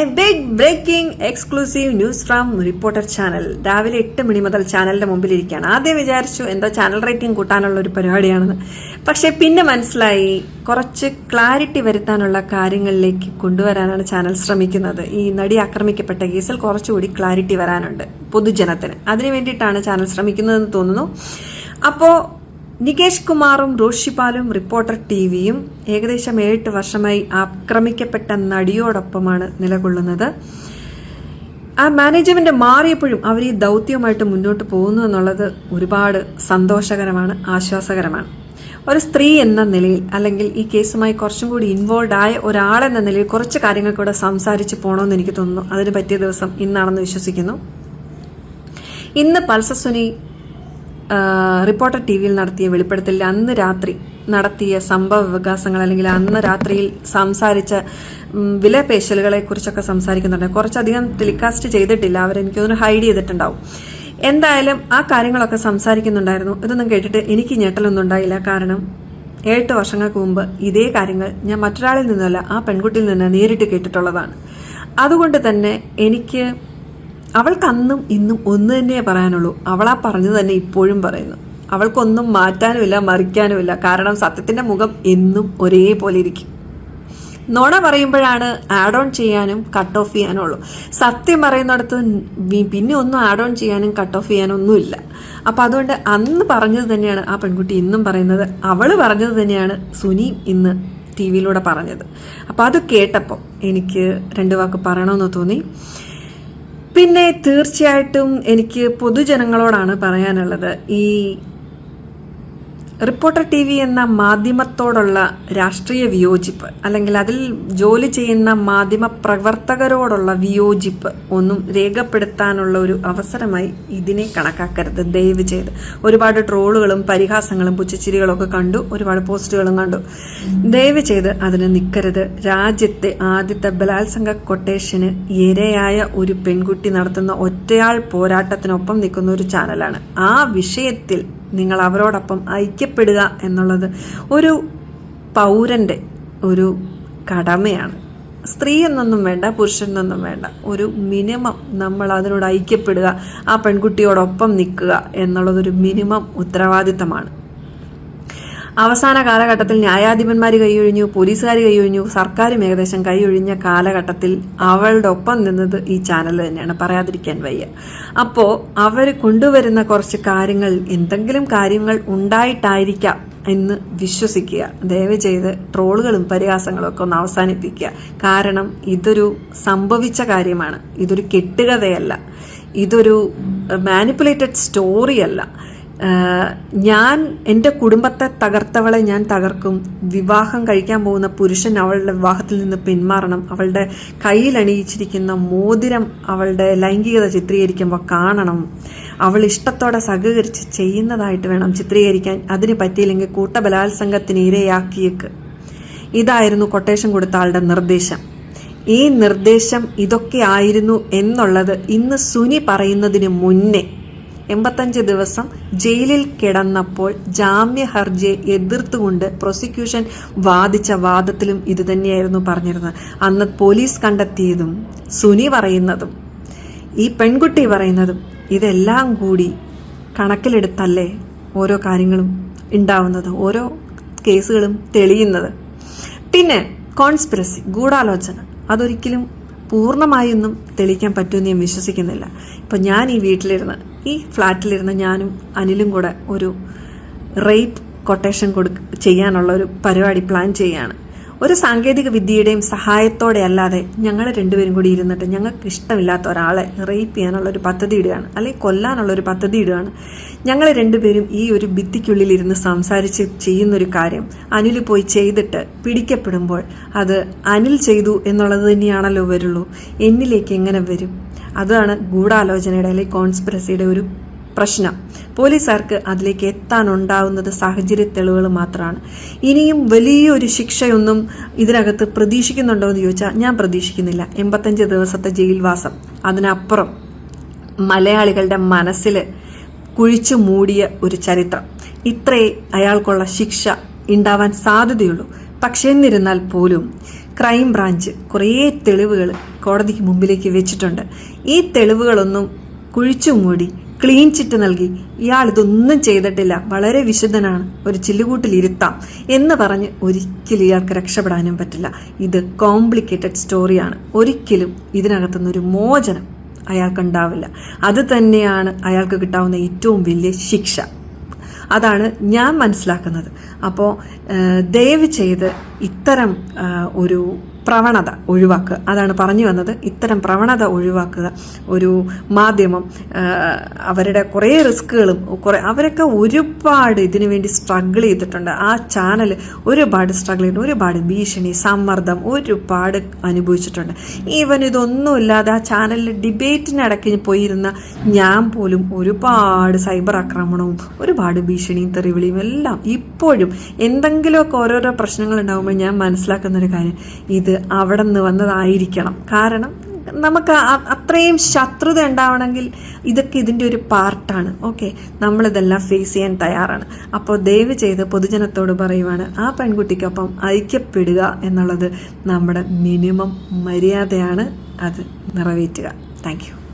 A big breaking exclusive news from reporter channel രാവിലെ എട്ട് മണി മുതൽ ചാനലിന്റെ മുമ്പിലിരിക്കുകയാണ്. ആദ്യം വിചാരിച്ചു എന്താ ചാനൽ റേറ്റിംഗ് കൂട്ടാനുള്ള ഒരു പരിപാടിയാണെന്ന്. പക്ഷെ പിന്നെ മനസ്സിലായി. കുറച്ച് ക്ലാരിറ്റി വരുത്താനുള്ള കാര്യങ്ങളിലേക്ക് കൊണ്ടുവരാനാണ് ചാനൽ ശ്രമിക്കുന്നത്. ഈ നടി ആക്രമിക്കപ്പെട്ട കേസിൽ കുറച്ചുകൂടി ക്ലാരിറ്റി വരാനുണ്ട് പൊതുജനത്തിന്. അതിനു വേണ്ടിയിട്ടാണ് ചാനൽ ശ്രമിക്കുന്നതെന്ന് തോന്നുന്നു. അപ്പോൾ നികേഷ് കുമാറും റോഷിപാലും റിപ്പോർട്ടർ ടി വിയും ഏകദേശം ഏഴ് വർഷമായി ആക്രമിക്കപ്പെട്ട നടിയോടൊപ്പമാണ് നിലകൊള്ളുന്നത്. ആ മാനേജ്മെന്റ് മാറിയപ്പോഴും അവർ ഈ ദൗത്യവുമായിട്ട് മുന്നോട്ട് പോകുന്നു എന്നുള്ളത് ഒരുപാട് സന്തോഷകരമാണ് ആശ്വാസകരമാണ്. ഒരു സ്ത്രീ എന്ന നിലയിൽ അല്ലെങ്കിൽ ഈ കേസുമായി കുറച്ചും കൂടി ഇൻവോൾവ് ആയ ഒരാളെന്ന നിലയിൽ കുറച്ച് കാര്യങ്ങൾ കൂടെ സംസാരിച്ച് പോകണമെന്ന് എനിക്ക് തോന്നുന്നു. അതിന് പറ്റിയ ദിവസം ഇന്നാണെന്ന് വിശ്വസിക്കുന്നു. ഇന്ന് പൾസസുനി റിപ്പോർട്ടർ ടി വിയിൽ നടത്തിയ വെളിപ്പെടുത്തലിൽ അന്ന് രാത്രി നടത്തിയ സംഭവ വികാസങ്ങൾ അല്ലെങ്കിൽ അന്ന് രാത്രിയിൽ സംസാരിച്ച വിലപേശലുകളെ കുറിച്ചൊക്കെ സംസാരിക്കുന്നുണ്ട്. കുറച്ചധികം ടെലികാസ്റ്റ് ചെയ്തിട്ടില്ല. അവരെനിക്ക് ഒന്ന് ഹൈഡ് ചെയ്തിട്ടുണ്ടാവും. എന്തായാലും ആ കാര്യങ്ങളൊക്കെ സംസാരിക്കുന്നുണ്ടായിരുന്നു. ഇതൊന്നും കേട്ടിട്ട് എനിക്ക് ഞെട്ടലൊന്നും ഉണ്ടായില്ല. കാരണം ഏഴെട്ട് വർഷങ്ങൾക്ക് മുമ്പ് ഇതേ കാര്യങ്ങൾ ഞാൻ മറ്റൊരാളിൽ നിന്നല്ല ആ പെൺകുട്ടിയിൽ നിന്ന് നേരിട്ട് കേട്ടിട്ടുള്ളതാണ്. അതുകൊണ്ട് തന്നെ എനിക്ക് അവൾക്ക് അന്നും ഇന്നും ഒന്ന് തന്നെയേ പറയാനുള്ളൂ. അവളാ പറഞ്ഞു തന്നെ ഇപ്പോഴും പറയുന്നു. അവൾക്കൊന്നും മാറ്റാനുമില്ല മറിക്കാനുമില്ല. കാരണം സത്യത്തിന്റെ മുഖം എന്നും ഒരേപോലെ ഇരിക്കും. നോണ പറയുമ്പോഴാണ് ആഡ് ഓൺ ചെയ്യാനും കട്ട് ഓഫ് ചെയ്യാനും ഉള്ളൂ സത്യം പറയുന്നിടത്ത് പിന്നെ ഒന്നും ആഡ് ഓൺ ചെയ്യാനും കട്ട് ഓഫ് ചെയ്യാനും ഒന്നുമില്ല അപ്പോൾ അതുകൊണ്ട് അന്ന് പറഞ്ഞത് തന്നെയാണ് ആ പെൺകുട്ടി ഇന്നും പറയുന്നത്. അവൾ പറഞ്ഞത് തന്നെയാണ് സുനി ഇന്ന് ടി വിയിലൂടെ പറഞ്ഞത്. അപ്പം അത് കേട്ടപ്പോൾ എനിക്ക് രണ്ട് വാക്ക് പറയണമെന്ന് തോന്നി. പിന്നെ തീർച്ചയായിട്ടും എനിക്ക് പൊതുജനങ്ങളോടാണ് പറയാനുള്ളത്. ഈ റിപ്പോർട്ടർ ടി വി എന്ന മാധ്യമത്തോടുള്ള രാഷ്ട്രീയ വിയോജിപ്പ് അല്ലെങ്കിൽ അതിൽ ജോലി ചെയ്യുന്ന മാധ്യമ പ്രവർത്തകരോടുള്ള വിയോജിപ്പ് ഒന്നും രേഖപ്പെടുത്താനുള്ള ഒരു അവസരമായി ഇതിനെ കണക്കാക്കരുത്. ദയവ് ചെയ്ത്. ഒരുപാട് ട്രോളുകളും പരിഹാസങ്ങളും പുച്ചിച്ചിരികളൊക്കെ കണ്ടു. ഒരുപാട് പോസ്റ്റുകളും കണ്ടു. ദയവ് ചെയ്ത് അതിന് നിൽക്കരുത് രാജ്യത്തെ ആദ്യത്തെ ബലാത്സംഗ കൊട്ടേഷന് ഇരയായ ഒരു പെൺകുട്ടി നടത്തുന്ന ഒറ്റയാൾ പോരാട്ടത്തിനൊപ്പം നിൽക്കുന്ന ഒരു ചാനലാണ്. ആ വിഷയത്തിൽ നിങ്ങൾ അവരോടൊപ്പം ഐക്യപ്പെടുക എന്നുള്ളത് ഒരു പൗരന്റെ ഒരു കടമയാണ്. സ്ത്രീ എന്നൊന്നും വേണ്ട പുരുഷൻ എന്നൊന്നും വേണ്ട. ഒരു മിനിമം നമ്മൾ അതിനോട് ഐക്യപ്പെടുക ആ പെൺകുട്ടിയോടൊപ്പം നിൽക്കുക എന്നുള്ളതൊരു മിനിമം ഉത്തരവാദിത്തമാണ്. അവസാന കാലഘട്ടത്തിൽ ന്യായാധിപന്മാർ കൈയൊഴിഞ്ഞു പോലീസുകാർ കൈയൊഴിഞ്ഞു സർക്കാരും ഏകദേശം കൈയൊഴിഞ്ഞ കാലഘട്ടത്തിൽ അവളുടെ ഒപ്പം നിന്നത് ഈ ചാനൽ തന്നെയാണ്. പറയാതിരിക്കാൻ വയ്യ. അപ്പോൾ അവർ കൊണ്ടുവരുന്ന കുറച്ച് കാര്യങ്ങൾ എന്തെങ്കിലും കാര്യങ്ങൾ ഉണ്ടായിട്ടായിരിക്കാം എന്ന് വിശ്വസിക്കുക. ദയവ് ചെയ്ത് ട്രോളുകളും പരിഹാസങ്ങളും ഒക്കെ ഒന്ന് അവസാനിപ്പിക്കുക. കാരണം ഇതൊരു സംഭവിച്ച കാര്യമാണ്. ഇതൊരു കെട്ടുകഥയല്ല. ഇതൊരു മാനിപ്പുലേറ്റഡ് സ്റ്റോറിയല്ല ഞാൻ എന്റെ കുടുംബത്തെ തകർത്തവളെ ഞാൻ തകർക്കും. വിവാഹം കഴിക്കാൻ പോകുന്ന പുരുഷൻ അവളുടെ വിവാഹത്തിൽ നിന്ന് പിന്മാറണം. അവളുടെ കയ്യിൽ അണിയിച്ചിരിക്കുന്ന മോതിരം അവളുടെ ലൈംഗികത ചിത്രീകരിക്കുമ്പോൾ കാണണം. അവൾ ഇഷ്ടത്തോടെ സഹകരിച്ച് ചെയ്യുന്നതായിട്ട് വേണം ചിത്രീകരിക്കാൻ. അതിന് പറ്റിയില്ലെങ്കിൽ കൂട്ടബലാത്സംഗത്തിന് ഇരയാക്കിയേക്ക്. ഇതായിരുന്നു കൊട്ടേഷൻ കൊടുത്ത ആളുടെ നിർദ്ദേശം. ഈ നിർദ്ദേശം ഇതൊക്കെ ആയിരുന്നു എന്നുള്ളത് ഇന്ന് സുനി പറയുന്നതിന് മുന്നേ എൺപത്തഞ്ച് ദിവസം ജയിലിൽ കിടന്നപ്പോൾ ജാമ്യ ഹർജിയെ എതിർത്തുകൊണ്ട് പ്രോസിക്യൂഷൻ വാദിച്ച വാദത്തിലും ഇതുതന്നെയായിരുന്നു പറഞ്ഞിരുന്നത്. അന്ന് പോലീസ് കണ്ടെത്തിയതും സുനി പറയുന്നതും ഈ പെൺകുട്ടി പറയുന്നതും ഇതെല്ലാം കൂടി കണക്കിലെടുത്തല്ലേ ഓരോ കാര്യങ്ങളും ഉണ്ടാവുന്നത് ഓരോ കേസുകളും തെളിയുന്നത്. പിന്നെ കോൺസ്പിറസി ഗൂഢാലോചന അതൊരിക്കലും പൂർണമായൊന്നും തെളിയിക്കാൻ പറ്റുമെന്ന് ഞാൻ വിശ്വസിക്കുന്നില്ല. ഇപ്പം ഞാൻ ഈ വീട്ടിലിരുന്ന് ഈ ഫ്ലാറ്റിലിരുന്ന് ഞാനും അനിലും കൂടെ ഒരു റേപ്പ് കൊട്ടേഷൻ കൊടു ചെയ്യാനുള്ള ഒരു പരിപാടി പ്ലാൻ ചെയ്യാണ്. ഒരു സാങ്കേതിക വിദ്യയുടെയും സഹായത്തോടെ അല്ലാതെ ഞങ്ങൾ രണ്ടുപേരും കൂടി ഇരുന്നിട്ട് ഞങ്ങൾക്ക് ഇഷ്ടമില്ലാത്ത ഒരാളെ റേപ്പ് ചെയ്യാനുള്ള ഒരു പദ്ധതി ഇടുകയാണ്. അല്ലെങ്കിൽ കൊല്ലാനുള്ള ഒരു പദ്ധതി ഇടുകയാണ്. ഞങ്ങൾ രണ്ടുപേരും ഈ ഒരു ഭിത്തിക്കുള്ളിൽ ഇരുന്ന് സംസാരിച്ച് ചെയ്യുന്നൊരു കാര്യം അനിൽ പോയി ചെയ്തിട്ട് പിടിക്കപ്പെടുമ്പോൾ അത് അനിൽ ചെയ്തു എന്നുള്ളത് തന്നെയാണല്ലോ വരുള്ളൂ. എന്നിലേക്ക് എങ്ങനെ വരും? അതാണ് ഗൂഢാലോചനയുടെ അല്ലെങ്കിൽ കോൺസ്പിറസിയുടെ ഒരു പ്രശ്നം. പോലീസുകാർക്ക് അതിലേക്ക് എത്താനുണ്ടാവുന്നത് സാഹചര്യ തെളിവുകൾ മാത്രമാണ്. ഇനിയും വലിയൊരു ശിക്ഷയൊന്നും ഇതിനകത്ത് പ്രതീക്ഷിക്കുന്നുണ്ടോ എന്ന് ചോദിച്ചാൽ ഞാൻ പ്രതീക്ഷിക്കുന്നില്ല. എൺപത്തഞ്ച് ദിവസത്തെ ജയിൽവാസം. അതിനപ്പുറം മലയാളികളുടെ മനസ്സിൽ കുഴിച്ചു മൂടിയ ഒരു ചരിത്രം. ഇത്രേ അയാൾക്കുള്ള ശിക്ഷ ഉണ്ടാവാൻ സാധ്യതയുള്ളൂ. പക്ഷേ എന്നിരുന്നാൽ പോലും ക്രൈം ബ്രാഞ്ച് കുറേ തെളിവുകൾ കോടതിക്ക് മുമ്പിലേക്ക് വെച്ചിട്ടുണ്ട്. ഈ തെളിവുകളൊന്നും കുഴിച്ചു മൂടി ക്ലീൻ ചിറ്റ് നൽകി. ഇയാൾ ഇതൊന്നും ചെയ്തിട്ടില്ല. വളരെ വിശുദ്ധനാണ്. ഒരു ചില്ലുകൂട്ടിൽ ഇരുത്താം എന്ന് പറഞ്ഞ് ഒരിക്കലും ഇയാൾക്ക് രക്ഷപ്പെടാനും പറ്റില്ല. ഇത് കോംപ്ലിക്കേറ്റഡ് സ്റ്റോറിയാണ് ഒരിക്കലും ഇതിനകത്തുനിന്ന് ഒരു മോചനം അയാൾക്കുണ്ടാവില്ല. അത് തന്നെയാണ് അയാൾക്ക് കിട്ടാവുന്ന ഏറ്റവും വലിയ ശിക്ഷ. അതാണ് ഞാൻ മനസ്സിലാക്കുന്നത്. അപ്പോൾ ദയവ് ചെയ്ത് ഇത്തരം ഒരു പ്രവണത ഒഴിവാക്കുക. അതാണ് പറഞ്ഞു വന്നത്. ഇത്തരം പ്രവണത ഒഴിവാക്കുക. ഒരു മാധ്യമം അവരുടെ കുറേ റിസ്ക്കുകളും കുറേ അവരൊക്കെ ഒരുപാട് ഇതിനു വേണ്ടി സ്ട്രഗിൾ ചെയ്തിട്ടുണ്ട്. ആ ചാനൽ ഒരുപാട് സ്ട്രഗിൾ ചെയ്തിട്ടുണ്ട്. ഒരുപാട് ഭീഷണി സമ്മർദ്ദം ഒരുപാട് അനുഭവിച്ചിട്ടുണ്ട്. ഈവൻ ഇതൊന്നുമില്ലാതെ ആ ചാനലിൽ ഡിബേറ്റിനിടയ്ക്ക് പോയിരുന്ന ഞാൻ പോലും ഒരുപാട് സൈബർ ആക്രമണവും ഒരുപാട് ഭീഷണിയും തെറിവിളിയും എല്ലാം ഇപ്പോഴും എന്തെങ്കിലുമൊക്കെ ഓരോരോ പ്രശ്നങ്ങൾ ഉണ്ടാകുമ്പോൾ ഞാൻ മനസ്സിലാക്കുന്ന ഒരു കാര്യം ഇത് അവിടെ നിന്ന് വന്നതായിരിക്കണം. കാരണം നമുക്ക് അത്രയും ശത്രുത ഉണ്ടാവണമെങ്കിൽ ഇതൊക്കെ ഇതിന്റെ ഒരു പാർട്ടാണ്. ഓക്കെ നമ്മളിതെല്ലാം ഫേസ് ചെയ്യാൻ തയ്യാറാണ്. അപ്പോൾ ദയവ് ചെയ്ത് പൊതുജനത്തോട് പറയുവാണ് ആ പെൺകുട്ടിക്കൊപ്പം ഐക്യപ്പെടുക എന്നുള്ളത് നമ്മുടെ മിനിമം മര്യാദയാണ്. അത് നിറവേറ്റുക. താങ്ക്